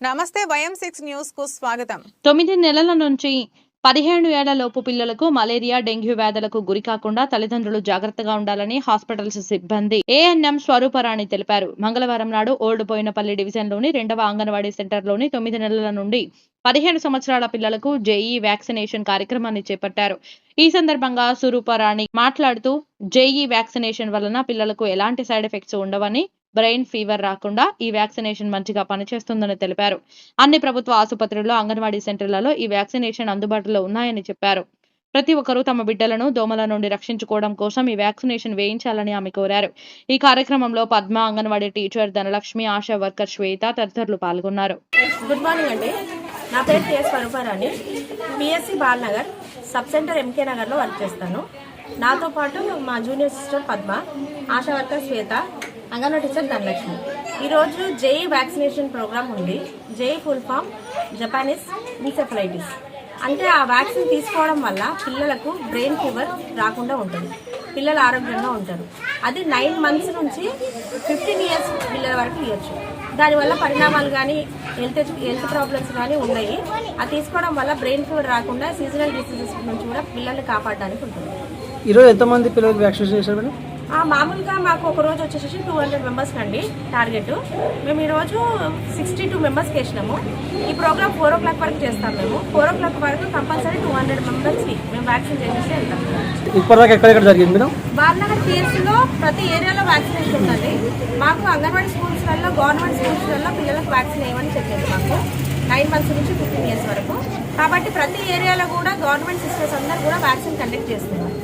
నమస్తే వయం సిక్స్ న్యూస్కు స్వాగతం. తొమ్మిది నెలల నుంచి పదిహేను ఏళ్ళ లోపు పిల్లలకు మలేరియా డెంగ్యూ వ్యాధులకు గురి కాకుండా తల్లిదండ్రులు జాగ్రత్తగా ఉండాలని హాస్పిటల్స్ సిబ్బంది ఏఎన్ఎం స్వరూపరాణి తెలిపారు. మంగళవారం నాడు ఓల్డ్ బోయినపల్లి డివిజన్లోని రెండవ అంగన్వాడీ సెంటర్లోని తొమ్మిది నెలల నుండి పదిహేను సంవత్సరాల పిల్లలకు జేఈ వ్యాక్సినేషన్ కార్యక్రమాన్ని చేపట్టారు. ఈ సందర్భంగా స్వరూపరాణి మాట్లాడుతూ జేఈ వ్యాక్సినేషన్ వలన పిల్లలకు ఎలాంటి సైడ్ ఎఫెక్ట్స్ ఉండవని బ్రెయిన్ ఫీవర్ రాకుండా ఈ వ్యాక్సినేషన్ మంచిగా పనిచేస్తుందని తెలిపారు. అన్ని ప్రభుత్వ ఆసుపత్రుల్లో అంగన్వాడీ సెంటర్లలో ఈ వ్యాక్సినేషన్ అందుబాటులో ఉన్నాయని చెప్పారు. ప్రతి ఒక్కరూ తమ బిడ్డలను దోమల నుండి రక్షించుకోవడం కోసం ఈ వ్యాక్సినేషన్ వేయించాలని ఆమె కోరారు. ఈ కార్యక్రమంలో పద్మ అంగన్వాడీ టీచర్ ధనలక్ష్మి ఆశా వర్కర్ శ్వేత తదితరులు పాల్గొన్నారు. గుడ్ మార్నింగ్ అండి. నా పేరు K Swaruparani. PSC Balanagar sub centre MK నగర్లో వర్క్ చేస్తాను. నాతో పాటు మా junior sister Padma ASHA worker Swetha anganwadi teacher Dhanalakshmi. ఈరోజు జేఈ వ్యాక్సినేషన్ ప్రోగ్రామ్ ఉంది. JE full form Japanese encephalitis అంటే ఆ వ్యాక్సిన్ తీసుకోవడం వల్ల పిల్లలకు బ్రెయిన్ ఫీవర్ రాకుండా ఉంటుంది. పిల్లలు ఆరోగ్యంగా ఉంటారు. అది నైన్ మంత్స్ నుంచి ఫిఫ్టీన్ ఇయర్స్ పిల్లల వరకు ఇవ్వచ్చు. దానివల్ల పరిణామాలు కానీ హెల్త్ హెల్త్ ప్రాబ్లమ్స్ కానీ ఉన్నాయి. అది తీసుకోవడం వల్ల బ్రెయిన్ ఫీవర్ రాకుండా సీజనల్ డిసీజెస్ నుంచి కూడా పిల్లల్ని కాపాడడానికి ఉంటుంది. ఈరోజు ఎంతమంది పిల్లలకు వ్యాక్సినేషన్ చేశారు మేడం? మామూలుగా మాకు ఒక రోజు వచ్చేసి టూ హండ్రెడ్ మెంబర్స్ అండి టార్గెట్ మేము ఈరోజు సిక్స్టీ టూ మెంబర్స్కి వేసినాము. ఈ ప్రోగ్రామ్ ఫోర్ ఓ క్లాక్ వరకు చేస్తాం మేము. ఫోర్ ఓ క్లాక్ వరకు కంపల్సరీ టూ హండ్రెడ్ మెంబర్స్కి మేము వ్యాక్సిన్ చేసేసి వెళ్తాం. బాలనగర్ పిఎస్సీలో ప్రతి ఏరియాలో వ్యాక్సినేషన్ ఉందండి. మాకు అంగన్వాడీ స్కూల్స్లలో గవర్నమెంట్ స్కూల్స్లలో పిల్లలకు వ్యాక్సిన్ వేయమని చెప్పింది మాకు. నైన్ మంత్స్ నుంచి ఫిఫ్టీన్ ఇయర్స్ వరకు. కాబట్టి ప్రతి ఏరియాలో కూడా గవర్నమెంట్ సిస్టర్స్ అందరూ కూడా వ్యాక్సిన్ కండక్ట్ చేస్తున్నారు.